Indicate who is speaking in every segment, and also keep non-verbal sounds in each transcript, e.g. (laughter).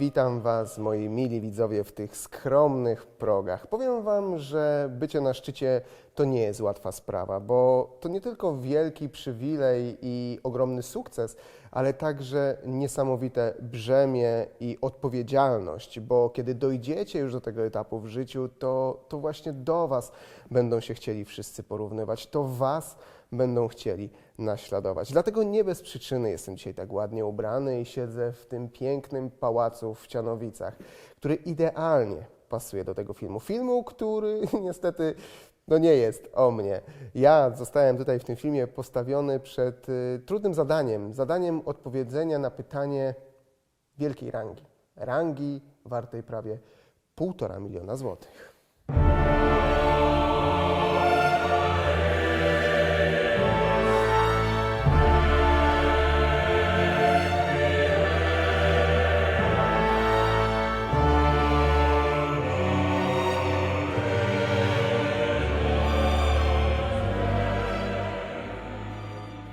Speaker 1: Witam Was, moi mili widzowie, w tych skromnych progach. Powiem Wam, że bycie na szczycie to nie jest łatwa sprawa, bo to nie tylko wielki przywilej i ogromny sukces, ale także niesamowite brzemię i odpowiedzialność, bo kiedy dojdziecie już do tego etapu w życiu, to, to właśnie do Was będą się chcieli wszyscy porównywać, to Was będą chcieli naśladować. Dlatego nie bez przyczyny jestem dzisiaj tak ładnie ubrany i siedzę w tym pięknym pałacu w Cianowicach, który idealnie pasuje do tego filmu. Filmu, który (laughs) niestety no nie jest o mnie. Ja zostałem tutaj w tym filmie postawiony przed y, trudnym zadaniem, zadaniem odpowiedzenia na pytanie wielkiej rangi. Rangi wartej prawie półtora miliona złotych.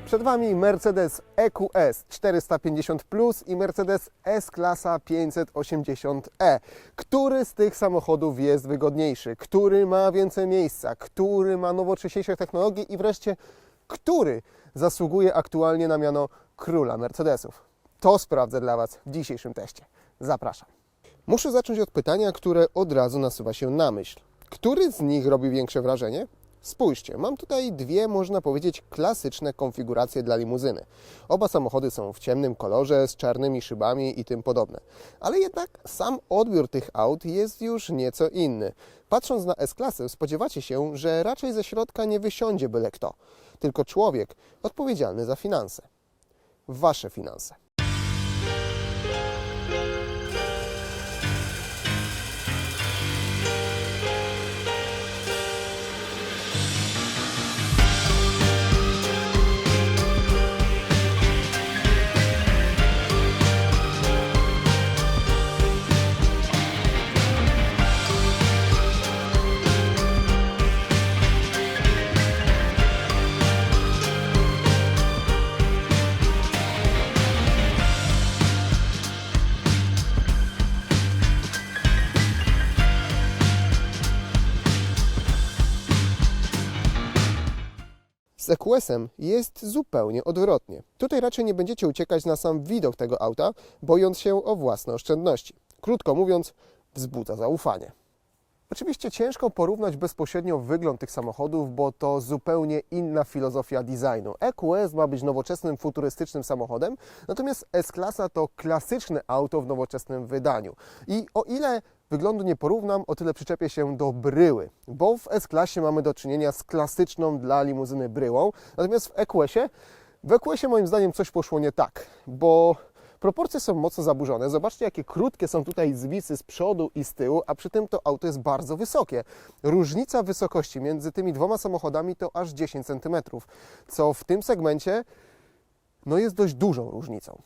Speaker 1: Przed Wami Mercedes EQS 450 Plus i Mercedes S-klasa 580e. Który z tych samochodów jest wygodniejszy? Który ma więcej miejsca? Który ma nowocześniejsze technologie? I wreszcie, który zasługuje aktualnie na miano króla Mercedesów? To sprawdzę dla Was w dzisiejszym teście. Zapraszam. Muszę zacząć od pytania, które od razu nasuwa się na myśl. Który z nich robi większe wrażenie? Spójrzcie, mam tutaj dwie, można powiedzieć, klasyczne konfiguracje dla limuzyny. Oba samochody są w ciemnym kolorze, z czarnymi szybami i tym podobne. Ale jednak sam odbiór tych aut jest już nieco inny. Patrząc na S-klasę, spodziewacie się, że raczej ze środka nie wysiądzie byle kto, tylko człowiek odpowiedzialny za finanse. Wasze finanse. Z EQS-em jest zupełnie odwrotnie. Tutaj raczej nie będziecie uciekać na sam widok tego auta, bojąc się o własne oszczędności. Krótko mówiąc, wzbudza zaufanie. Oczywiście ciężko porównać bezpośrednio wygląd tych samochodów, bo to zupełnie inna filozofia designu. EQS ma być nowoczesnym, futurystycznym samochodem, natomiast S-klasa to klasyczne auto w nowoczesnym wydaniu. I o ile wyglądu nie porównam, o tyle przyczepię się do bryły, bo w S-klasie mamy do czynienia z klasyczną dla limuzyny bryłą, natomiast w EQS-ie, w EQS-ie moim zdaniem coś poszło nie tak, bo Proporcje są mocno zaburzone. Zobaczcie, jakie krótkie są tutaj zwisy z przodu i z tyłu, a przy tym to auto jest bardzo wysokie. Różnica wysokości między tymi dwoma samochodami to aż 10 cm, co w tym segmencie no jest dość dużą różnicą.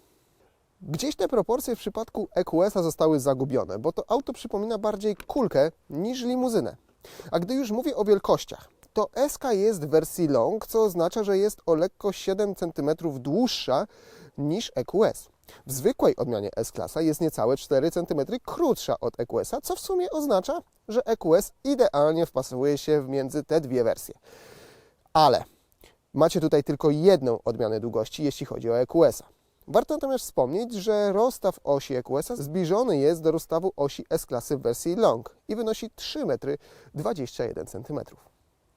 Speaker 1: Gdzieś te proporcje w przypadku EQS-a zostały zagubione, bo to auto przypomina bardziej kulkę niż limuzynę. A gdy już mówię o wielkościach, to SK jest w wersji long, co oznacza, że jest o lekko 7 cm dłuższa niż EQS. W zwykłej odmianie S-klasa jest niecałe 4 cm krótsza od EQS-a, co w sumie oznacza, że EQS idealnie wpasowuje się między te dwie wersje. Ale macie tutaj tylko jedną odmianę długości, jeśli chodzi o EQS-a. Warto natomiast wspomnieć, że rozstaw osi EQS-a zbliżony jest do rozstawu osi S-klasy w wersji long i wynosi 3,21 m.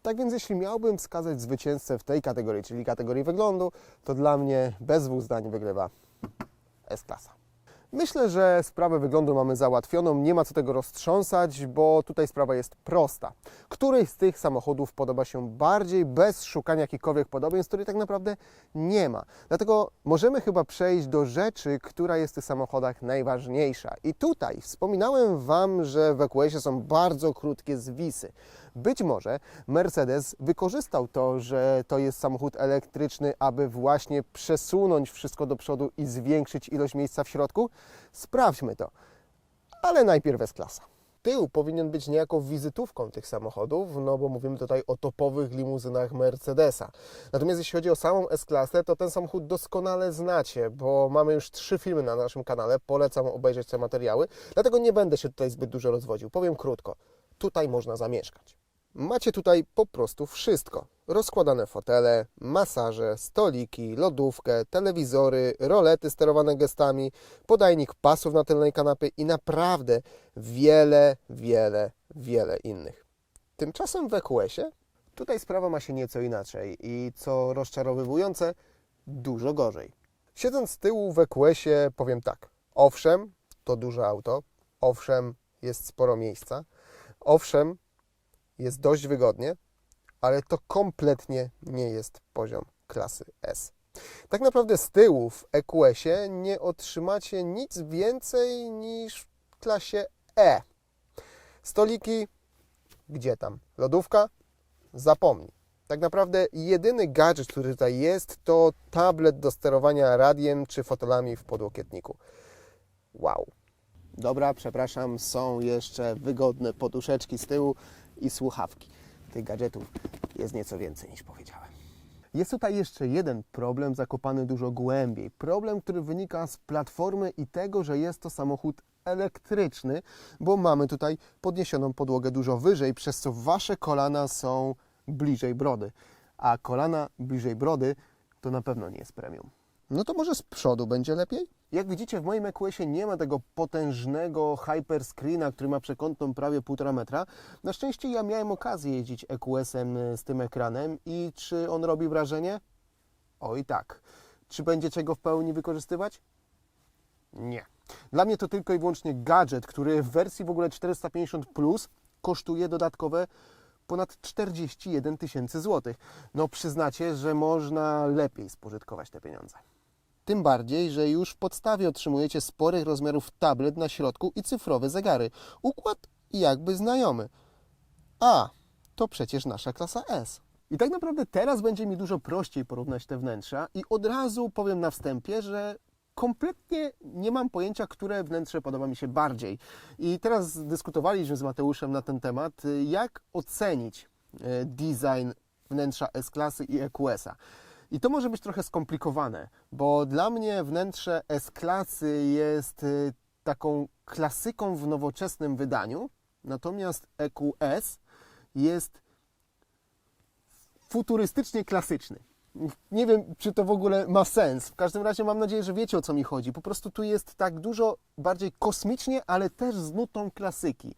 Speaker 1: Tak więc jeśli miałbym wskazać zwycięzcę w tej kategorii, czyli kategorii wyglądu, to dla mnie bez dwóch zdań wygrywa S-klasa. Myślę, że sprawę wyglądu mamy załatwioną, nie ma co tego roztrząsać, bo tutaj sprawa jest prosta. Któryś z tych samochodów podoba się bardziej bez szukania jakichkolwiek podobieństw, której tak naprawdę nie ma. Dlatego możemy chyba przejść do rzeczy, która jest w tych samochodach najważniejsza. I tutaj wspominałem Wam, że w EQS-ie są bardzo krótkie zwisy. Być może Mercedes wykorzystał to, że to jest samochód elektryczny, aby właśnie przesunąć wszystko do przodu i zwiększyć ilość miejsca w środku. Sprawdźmy to. Ale najpierw S-klasa. tył powinien być niejako wizytówką tych samochodów, no bo mówimy tutaj o topowych limuzynach Mercedesa. Natomiast jeśli chodzi o samą S-klasę, to ten samochód doskonale znacie, bo mamy już trzy filmy na naszym kanale, polecam obejrzeć te materiały, dlatego nie będę się tutaj zbyt dużo rozwodził. Powiem krótko, tutaj można zamieszkać. Macie tutaj po prostu wszystko. Rozkładane fotele, masaże, stoliki, lodówkę, telewizory, rolety sterowane gestami, podajnik pasów na tylnej kanapy i naprawdę wiele, wiele, wiele innych. Tymczasem w EQS-ie tutaj sprawa ma się nieco inaczej i co rozczarowywujące, dużo gorzej. Siedząc z tyłu w EQS-ie powiem tak. Owszem, to duże auto. Owszem, jest sporo miejsca. Owszem, jest dość wygodnie, ale to kompletnie nie jest poziom klasy S. Tak naprawdę z tyłu w EQS-ie nie otrzymacie nic więcej niż w klasie E. Stoliki, gdzie tam? Lodówka? Zapomnij. Tak naprawdę jedyny gadżet, który tutaj jest, to tablet do sterowania radiem czy fotelami w podłokietniku. Wow. Dobra, przepraszam, są jeszcze wygodne poduszeczki z tyłu i słuchawki. Tych gadżetów jest nieco więcej niż powiedziałem. Jest tutaj jeszcze jeden problem zakopany dużo głębiej. Problem, który wynika z platformy i tego, że jest to samochód elektryczny, bo mamy tutaj podniesioną podłogę dużo wyżej, przez co wasze kolana są bliżej brody. A kolana bliżej brody to na pewno nie jest premium. No to może z przodu będzie lepiej? Jak widzicie, w moim EQS-ie nie ma tego potężnego hyperscreena, który ma przekątną prawie 1,5 metra. Na szczęście ja miałem okazję jeździć EQS-em y, z tym ekranem i czy on robi wrażenie? Oj tak. Czy będziecie go w pełni wykorzystywać? Nie. Dla mnie to tylko i wyłącznie gadżet, który w wersji w ogóle 450 plus kosztuje dodatkowe ponad 41 tysięcy złotych. No przyznacie, że można lepiej spożytkować te pieniądze. Tym bardziej, że już w podstawie otrzymujecie sporych rozmiarów tablet na środku i cyfrowe zegary. Układ jakby znajomy. A, to przecież nasza klasa S. I tak naprawdę teraz będzie mi dużo prościej porównać te wnętrza i od razu powiem na wstępie, że kompletnie nie mam pojęcia, które wnętrze podoba mi się bardziej. I teraz dyskutowaliśmy z Mateuszem na ten temat, y, jak ocenić y, design wnętrza S-klasy i EQS-a. I to może być trochę skomplikowane, bo dla mnie wnętrze S-klasy jest y, taką klasyką w nowoczesnym wydaniu, natomiast EQS jest futurystycznie klasyczny. Nie wiem, czy to w ogóle ma sens. W każdym razie mam nadzieję, że wiecie o co mi chodzi. Po prostu tu jest tak dużo bardziej kosmicznie, ale też z nutą klasyki.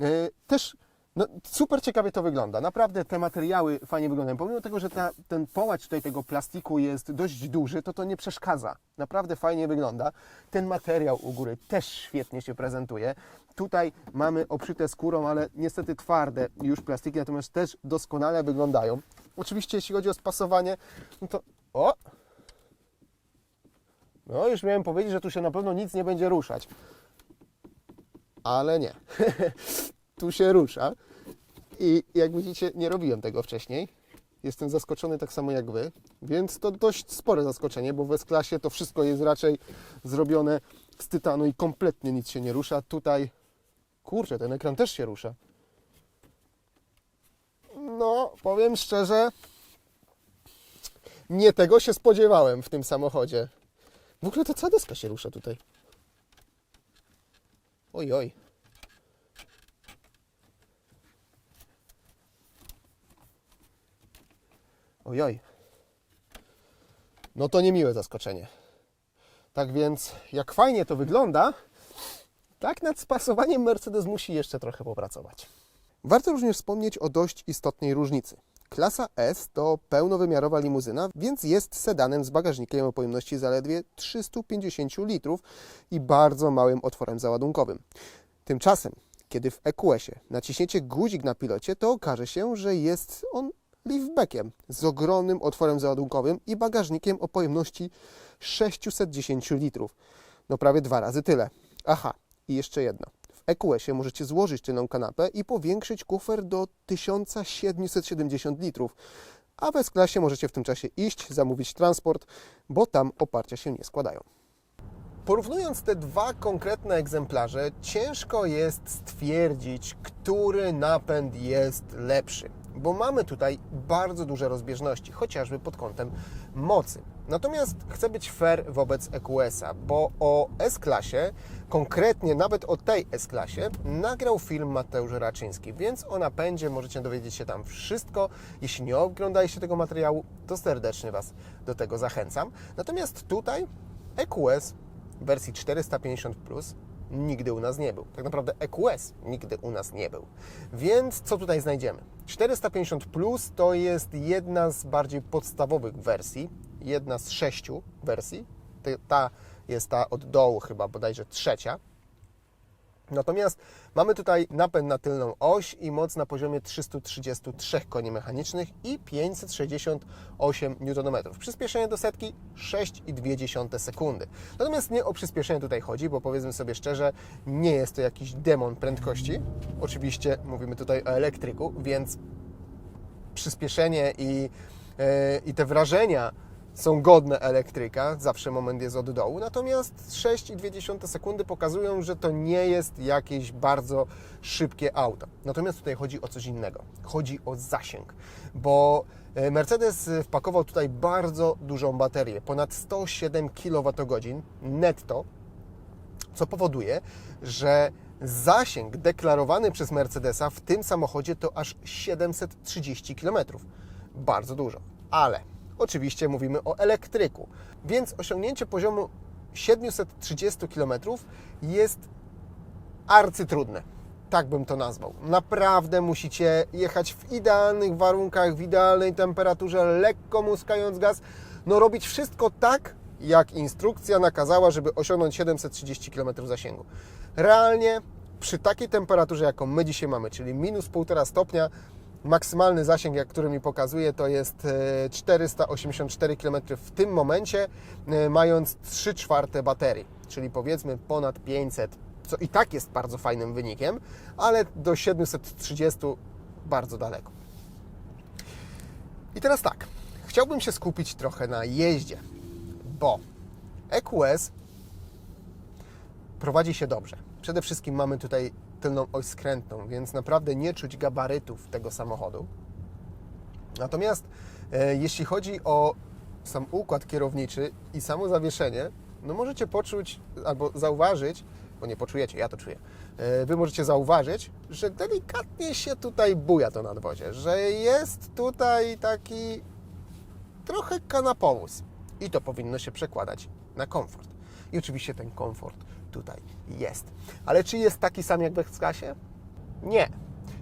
Speaker 1: E, Też no, super ciekawie to wygląda. Naprawdę te materiały fajnie wyglądają. Pomimo tego, że ta, ten połacz tutaj tego plastiku jest dość duży, to to nie przeszkadza. Naprawdę fajnie wygląda. Ten materiał u góry też świetnie się prezentuje. Tutaj mamy obszyte skórą, ale niestety twarde już plastiki, natomiast też doskonale wyglądają. Oczywiście jeśli chodzi o spasowanie, no to... O! No już miałem powiedzieć, że tu się na pewno nic nie będzie ruszać. Ale nie. (laughs) tu się rusza. I jak widzicie, nie robiłem tego wcześniej. Jestem zaskoczony tak samo jak Wy, więc to dość spore zaskoczenie, bo w S-klasie to wszystko jest raczej zrobione z tytanu i kompletnie nic się nie rusza. Tutaj, kurczę, ten ekran też się rusza. No, powiem szczerze, nie tego się spodziewałem w tym samochodzie. W ogóle to cała deska się rusza tutaj. Oj, oj. Ojoj. No to niemiłe zaskoczenie. Tak więc, jak fajnie to wygląda, tak nad spasowaniem Mercedes musi jeszcze trochę popracować. Warto również wspomnieć o dość istotnej różnicy. Klasa S to pełnowymiarowa limuzyna, więc jest sedanem z bagażnikiem o pojemności zaledwie 350 litrów i bardzo małym otworem załadunkowym. Tymczasem, kiedy w EQS-ie naciśniecie guzik na pilocie, to okaże się, że jest on liftbackiem z ogromnym otworem załadunkowym i bagażnikiem o pojemności 610 litrów. No prawie dwa razy tyle. Aha, i jeszcze jedno. W EQS-ie możecie złożyć tylną kanapę i powiększyć kufer do 1770 litrów. A w S-klasie możecie w tym czasie iść, zamówić transport, bo tam oparcia się nie składają. Porównując te dwa konkretne egzemplarze, ciężko jest stwierdzić, który napęd jest lepszy, bo mamy tutaj bardzo duże rozbieżności, chociażby pod kątem mocy. Natomiast chcę być fair wobec EQS-a, bo o S-klasie, konkretnie nawet o tej S-klasie, nagrał film Mateusz Raczyński, więc o napędzie możecie dowiedzieć się tam wszystko. Jeśli nie oglądaliście tego materiału, to serdecznie Was do tego zachęcam. Natomiast tutaj EQS wersji 450 Plus nigdy u nas nie był. Tak naprawdę EQS nigdy u nas nie był. Więc co tutaj znajdziemy? 450 Plus to jest jedna z bardziej podstawowych wersji, jedna z sześciu wersji. Ta jest ta od dołu chyba bodajże trzecia. Natomiast mamy tutaj napęd na tylną oś i moc na poziomie 333 koni mechanicznych i 568 Nm. Przyspieszenie do setki 6,2 sekundy. Natomiast nie o przyspieszenie tutaj chodzi, bo powiedzmy sobie szczerze, nie jest to jakiś demon prędkości. Oczywiście mówimy tutaj o elektryku, więc przyspieszenie i, e, i te wrażenia są godne elektryka, zawsze moment jest od dołu, natomiast 6,2 sekundy pokazują, że to nie jest jakieś bardzo szybkie auto. Natomiast tutaj chodzi o coś innego. Chodzi o zasięg, bo e, Mercedes wpakował tutaj bardzo dużą baterię, ponad 107 kWh netto, co powoduje, że zasięg deklarowany przez Mercedesa w tym samochodzie to aż 730 km. Bardzo dużo. Ale oczywiście mówimy o elektryku, więc osiągnięcie poziomu 730 km jest arcytrudne. Tak bym to nazwał. Naprawdę musicie jechać w idealnych warunkach, w idealnej temperaturze, lekko muskając gaz. No robić wszystko tak, jak instrukcja nakazała, żeby osiągnąć 730 km zasięgu. Realnie przy takiej temperaturze, jaką my dzisiaj mamy, czyli minus 1,5 stopnia, maksymalny zasięg, jak który mi pokazuje, to jest e, 484 km w tym momencie, e, mając 3 czwarte baterii, czyli powiedzmy ponad 500, co i tak jest bardzo fajnym wynikiem, ale do 730 bardzo daleko. I teraz tak, chciałbym się skupić trochę na jeździe, bo EQS prowadzi się dobrze. Przede wszystkim mamy tutaj tylną oś skrętną, więc naprawdę nie czuć gabarytów tego samochodu. Natomiast e, jeśli chodzi o sam układ kierowniczy i samo zawieszenie, no możecie poczuć albo zauważyć, bo nie poczujecie, ja to czuję, e, Wy możecie zauważyć, że delikatnie się tutaj buja to nadwozie, że jest tutaj taki trochę kanapowóz i to powinno się przekładać na komfort. I oczywiście ten komfort tutaj jest. Ale czy jest taki sam jak w S-klasie? Nie,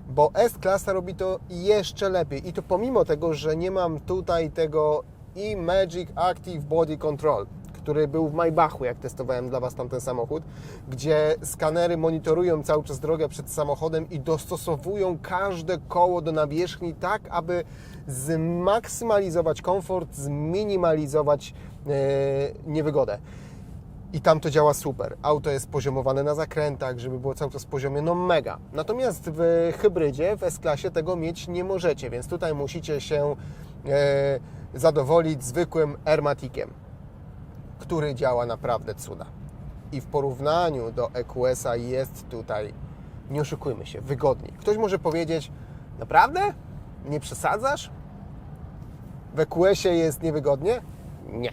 Speaker 1: bo S-klasa robi to jeszcze lepiej i to pomimo tego, że nie mam tutaj tego e-Magic Active Body Control, który był w Maybachu, jak testowałem dla Was tamten samochód, gdzie skanery monitorują cały czas drogę przed samochodem i dostosowują każde koło do nawierzchni tak, aby zmaksymalizować komfort, zminimalizować e, niewygodę. I tam to działa super. Auto jest poziomowane na zakrętach, żeby było cały czas poziomie, no mega. Natomiast w hybrydzie, w S-klasie tego mieć nie możecie, więc tutaj musicie się e, zadowolić zwykłym Airmaticiem, który działa naprawdę cuda. I w porównaniu do EQS-a jest tutaj, nie oszukujmy się, wygodniej. Ktoś może powiedzieć, naprawdę? Nie przesadzasz? W EQS-ie jest niewygodnie? Nie.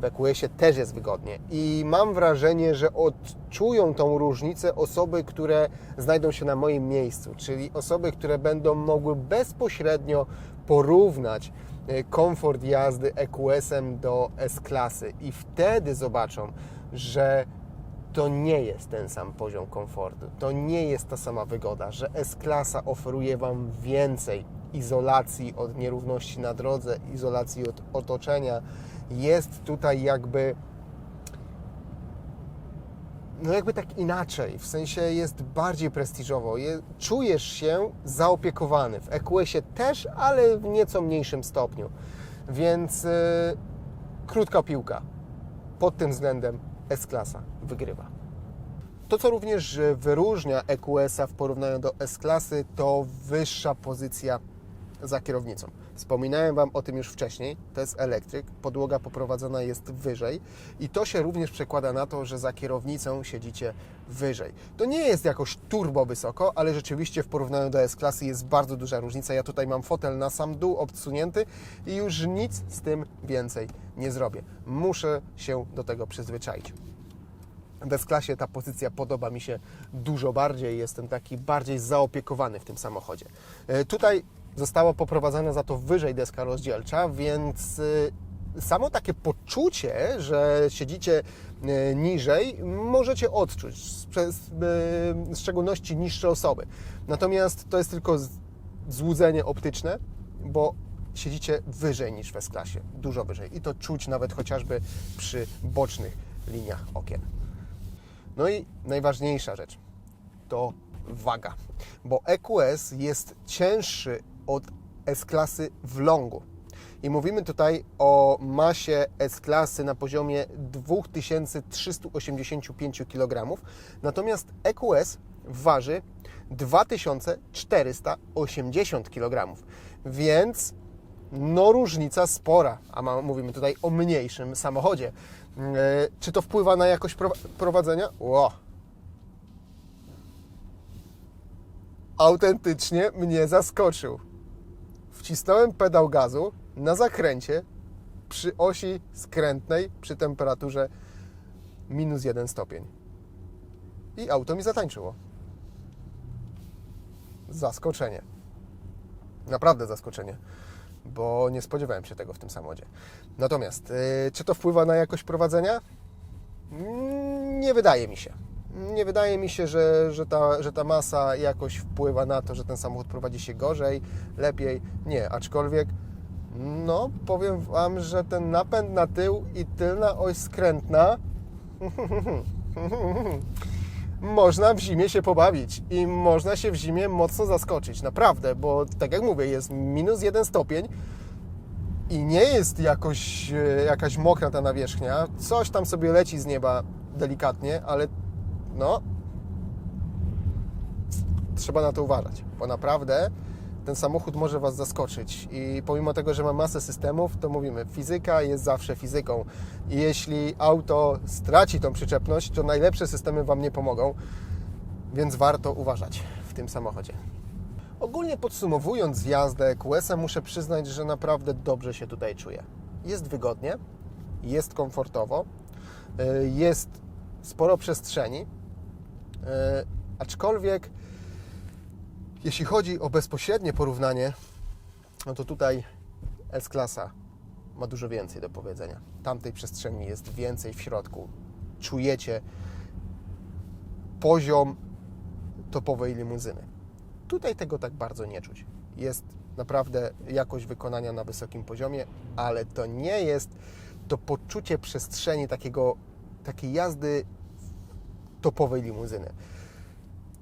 Speaker 1: W EQS-ie też jest wygodnie. I mam wrażenie, że odczują tą różnicę osoby, które znajdą się na moim miejscu, czyli osoby, które będą mogły bezpośrednio porównać e, komfort jazdy EQS-em do S-klasy i wtedy zobaczą, że to nie jest ten sam poziom komfortu, to nie jest ta sama wygoda, że S-klasa oferuje Wam więcej izolacji od nierówności na drodze, izolacji od otoczenia. Jest tutaj jakby no jakby tak inaczej, w sensie jest bardziej prestiżowo, je, czujesz się zaopiekowany. W EQS-ie też, ale w nieco mniejszym stopniu. Więc yy, krótka piłka. Pod tym względem S-klasa wygrywa. To, co również wyróżnia EQS-a w porównaniu do S-klasy, to wyższa pozycja za kierownicą. Wspominałem Wam o tym już wcześniej. To jest elektryk, podłoga poprowadzona jest wyżej i to się również przekłada na to, że za kierownicą siedzicie wyżej. To nie jest jakoś turbo wysoko, ale rzeczywiście w porównaniu do S-klasy jest bardzo duża różnica. Ja tutaj mam fotel na sam dół obsunięty i już nic z tym więcej nie zrobię. Muszę się do tego przyzwyczaić. W S-klasie ta pozycja podoba mi się dużo bardziej, jestem taki bardziej zaopiekowany w tym samochodzie. E, Tutaj została poprowadzona za to wyżej deska rozdzielcza, więc e, samo takie poczucie, że siedzicie e, niżej, możecie odczuć, przez, e, w szczególności niższe osoby. Natomiast to jest tylko złudzenie optyczne, bo siedzicie wyżej niż w S-klasie, dużo wyżej. I to czuć nawet chociażby przy bocznych liniach okien. No i najważniejsza rzecz to waga, bo EQS jest cięższy od S-klasy w longu. I mówimy tutaj o masie S-klasy na poziomie 2385 kg, natomiast EQS waży 2480 kg, więc no różnica spora, a ma, mówimy tutaj o mniejszym samochodzie. E, czy to wpływa na jakość pro, prowadzenia? Ło. Autentycznie mnie zaskoczył. Wcisnąłem pedał gazu na zakręcie przy osi skrętnej przy temperaturze minus 1 stopień. I auto mi zatańczyło. Zaskoczenie. Naprawdę zaskoczenie bo nie spodziewałem się tego w tym samochodzie. Natomiast, yy, czy to wpływa na jakość prowadzenia? Mm, Nie wydaje mi się. Nie wydaje mi się, że, że, ta, że ta masa jakoś wpływa na to, że ten samochód prowadzi się gorzej, lepiej. Nie, aczkolwiek, no, powiem Wam, że ten napęd na tył i tylna oś skrętna (laughs) można w zimie się pobawić i można się w zimie mocno zaskoczyć, naprawdę, bo tak jak mówię, jest minus jeden stopień i nie jest jakoś, e, jakaś mokra ta nawierzchnia, coś tam sobie leci z nieba delikatnie, ale no, trzeba na to uważać, bo naprawdę ten samochód może Was zaskoczyć i pomimo tego, że ma masę systemów, to mówimy, fizyka jest zawsze fizyką i jeśli auto straci tą przyczepność, to najlepsze systemy Wam nie pomogą, więc warto uważać w tym samochodzie. Ogólnie podsumowując jazdę QS-em, muszę przyznać, że naprawdę dobrze się tutaj czuję. Jest wygodnie, jest komfortowo, y, jest sporo przestrzeni, aczkolwiek jeśli chodzi o bezpośrednie porównanie, no to tutaj S-klasa ma dużo więcej do powiedzenia. Tamtej przestrzeni jest więcej w środku. Czujecie poziom topowej limuzyny. Tutaj tego tak bardzo nie czuć. Jest naprawdę jakość wykonania na wysokim poziomie, ale to nie jest to poczucie przestrzeni takiego, takiej jazdy topowej limuzyny.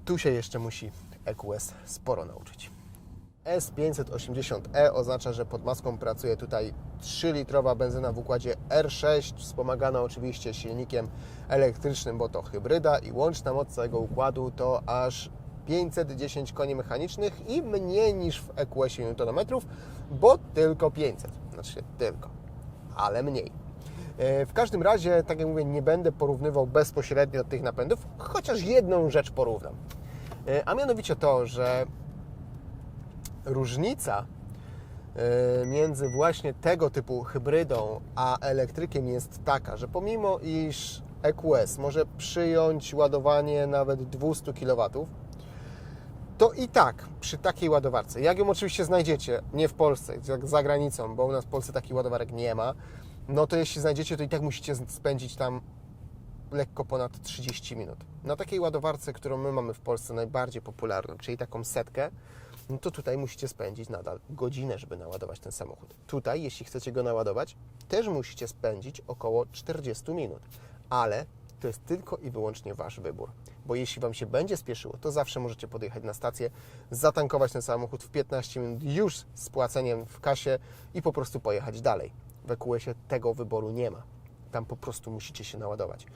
Speaker 1: Tu się jeszcze musi EQS sporo nauczyć. S580e E oznacza, że pod maską pracuje tutaj 3-litrowa benzyna w układzie R6, wspomagana oczywiście silnikiem elektrycznym, bo to hybryda i łączna moc całego układu to aż 510 koni mechanicznych i mniej niż w EQS-ie Nm, bo tylko 500. Znaczy tylko, ale mniej. E, W każdym razie, tak jak mówię, nie będę porównywał bezpośrednio tych napędów, chociaż jedną rzecz porównam. E, A mianowicie to, że różnica e, między właśnie tego typu hybrydą a elektrykiem jest taka, że pomimo iż EQS może przyjąć ładowanie nawet 200 kW, to i tak przy takiej ładowarce, jak ją oczywiście znajdziecie, nie w Polsce, jak za granicą, bo u nas w Polsce takich ładowarek nie ma, no to jeśli znajdziecie, to i tak musicie spędzić tam lekko ponad 30 minut. Na takiej ładowarce, którą my mamy w Polsce najbardziej popularną, czyli taką setkę, no to tutaj musicie spędzić nadal godzinę, żeby naładować ten samochód. Tutaj, jeśli chcecie go naładować, też musicie spędzić około 40 minut, ale to jest tylko i wyłącznie Wasz wybór. Bo jeśli Wam się będzie spieszyło, to zawsze możecie podjechać na stację, zatankować ten samochód w 15 minut już z płaceniem w kasie i po prostu pojechać dalej. W EQS-ie tego wyboru nie ma. Tam po prostu musicie się naładować.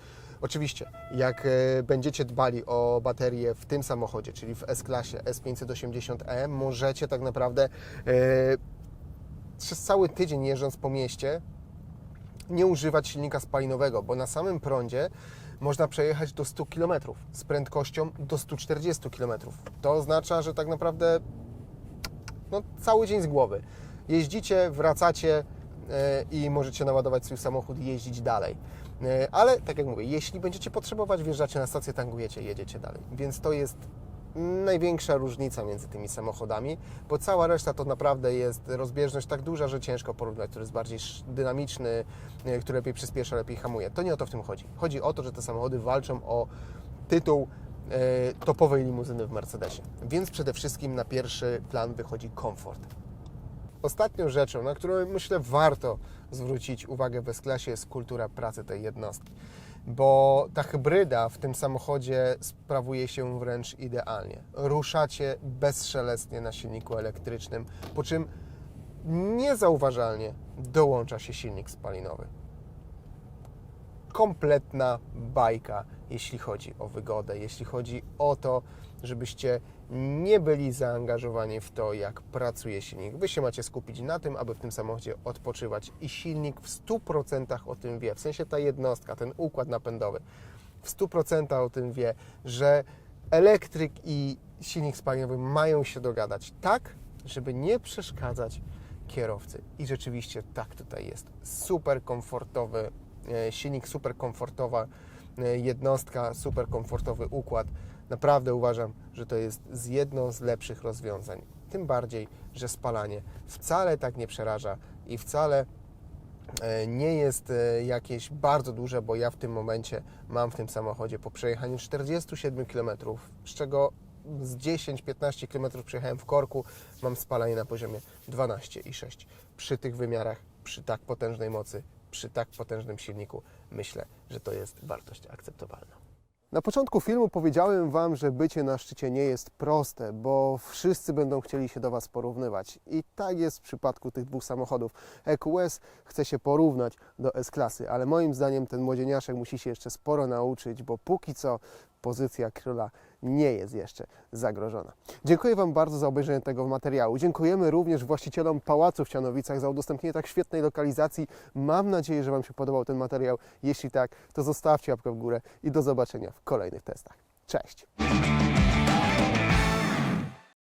Speaker 1: Oczywiście, jak e, będziecie dbali o baterię w tym samochodzie, czyli w S-klasie S580e, możecie tak naprawdę e, przez cały tydzień jeżdżąc po mieście nie używać silnika spalinowego, bo na samym prądzie można przejechać do 100 km z prędkością do 140 km. To oznacza, że tak naprawdę no, cały dzień z głowy. Jeździcie, wracacie i możecie naładować swój samochód i jeździć dalej. E, Ale tak jak mówię, jeśli będziecie potrzebować, wjeżdżacie na stację, tankujecie, jedziecie dalej. Więc to jest największa różnica między tymi samochodami, bo cała reszta to naprawdę jest rozbieżność tak duża, że ciężko porównać, który jest bardziej dynamiczny, e, który lepiej przyspiesza, lepiej hamuje. To nie o to w tym chodzi. Chodzi o to, że te samochody walczą o tytuł e, topowej limuzyny w Mercedesie. Więc przede wszystkim na pierwszy plan wychodzi komfort. Ostatnią rzeczą, na którą myślę warto zwrócić uwagę w S-klasie jest kultura pracy tej jednostki, bo ta hybryda w tym samochodzie sprawuje się wręcz idealnie. Ruszacie bezszelestnie na silniku elektrycznym, po czym niezauważalnie dołącza się silnik spalinowy kompletna bajka, jeśli chodzi o wygodę, jeśli chodzi o to, żebyście nie byli zaangażowani w to, jak pracuje silnik. Wy się macie skupić na tym, aby w tym samochodzie odpoczywać i silnik w 100% o tym wie, w sensie ta jednostka, ten układ napędowy w 100% o tym wie, że elektryk i silnik spalinowy mają się dogadać tak, żeby nie przeszkadzać kierowcy. I rzeczywiście tak tutaj jest. Super komfortowy e, silnik, super komfortowa e, jednostka, super komfortowy układ. Naprawdę uważam, że to jest z jedno z lepszych rozwiązań. Tym bardziej, że spalanie wcale tak nie przeraża i wcale e, nie jest e, jakieś bardzo duże, bo ja w tym momencie mam w tym samochodzie po przejechaniu 47 km, z czego z 10-15 km przejechałem w korku, mam spalanie na poziomie 12,6. Przy tych wymiarach, przy tak potężnej mocy, przy tak potężnym silniku, myślę, że to jest wartość akceptowalna. Na początku filmu powiedziałem Wam, że bycie na szczycie nie jest proste, bo wszyscy będą chcieli się do Was porównywać. I tak jest w przypadku tych dwóch samochodów. EQS chce się porównać do S-klasy, ale moim zdaniem ten młodzieniaszek musi się jeszcze sporo nauczyć, bo póki co pozycja króla nie jest jeszcze zagrożona. Dziękuję Wam bardzo za obejrzenie tego materiału. Dziękujemy również właścicielom Pałacu w Cianowicach za udostępnienie tak świetnej lokalizacji. Mam nadzieję, że Wam się podobał ten materiał. Jeśli tak, to zostawcie łapkę w górę i do zobaczenia w kolejnych testach. Cześć!